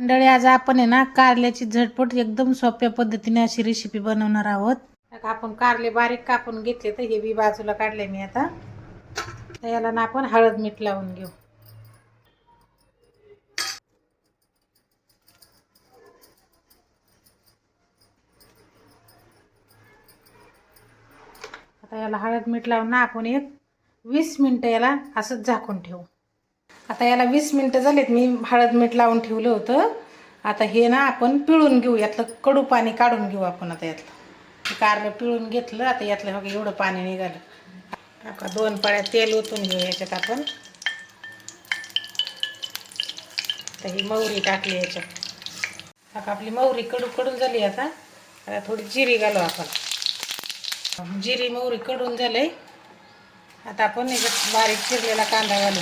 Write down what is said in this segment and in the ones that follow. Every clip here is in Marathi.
मंडळी आज आपण आहे ना कारल्याची झटपट एकदम सोप्या पद्धतीने अशी रेसिपी बनवणार आहोत. आपण कारले बारीक कापून घेतले तर हे बी बाजूला काढले मी आता. तर याला ना आपण हळद मीठ लावून घेऊ. आता याला हळद मीठ लावून ना आपण एक वीस मिनटं याला असंच झाकून ठेवू. आता याला वीस मिनटं झालेत. मी हळद मीठ लावून ठेवलं होतं. आता हे ना आपण पिळून घेऊ. यातलं कडू पाणी काढून घेऊ आपण आता यातलं. कारलं पिळून घेतलं. आता यातलं बघा एवढं पाणी निघालं. आता दोन पाळ्या तेल ओतून घेऊ याच्यात आपण. आता ही मोहरी टाकली याच्यात. आता आपली मौरी कडू कडून झाली आता. आता थोडी जिरी घालू आपण. जिरी मोहरी कडून झाली आता आपण याच्यात बारीक चिरलेला कांदा घालू.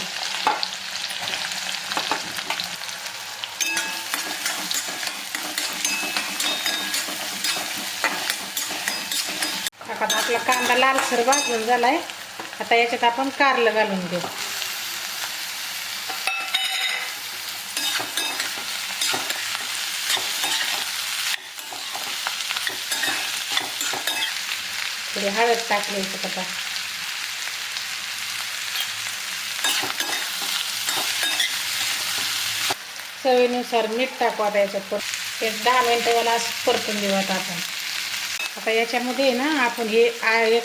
आता आपला कांदा लालसर भाजून झालाय. आता याच्यात आपण कारलं घालून घेऊ. थोडी हळद टाकली याच्यात आता चवीनुसार मीठ टाकू आता याच्यात. पर एक दहा मिनटं याला असं परतून देऊ आता आपण. आता याच्यामध्ये ना आपण हे एक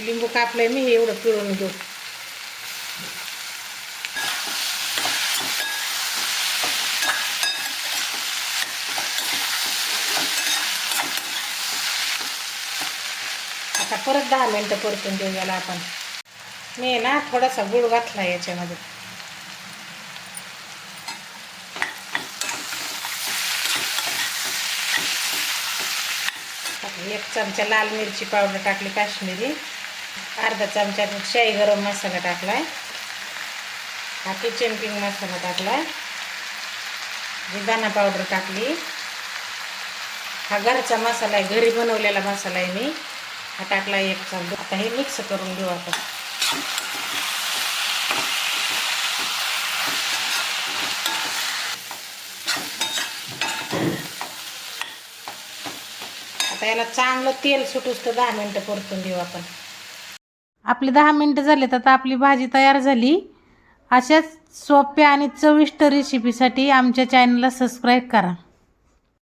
लिंबू कापलंय मी हे एवढं पिळून घेऊ. आता परत दहा मिनटं परतून देऊ याला आपण. मी ना थोडासा गुळ घातला याच्यामध्ये. एक चमचा लाल मिरची पावडर टाकली काश्मीरी. अर्धा चमचा शाही गरम मसाला टाकलाय. हा किचन किंग मसाला टाकलाय. दाणा पावडर टाकली. हा घरचा मसाला आहे घरी बनवलेला मसाला आहे मी. हा टाकला एक चमचा. आता हे मिक्स करून घेऊ आपण. आता याला चांगलं तेल सुटूस तर दहा मिनटं परतून देऊ आपण. आपली दहा मिनटं झाले तर आपली भाजी तयार झाली. अशाच सोप्या आणि चविष्ट रेसिपीसाठी आमच्या चॅनलला सबस्क्राईब करा.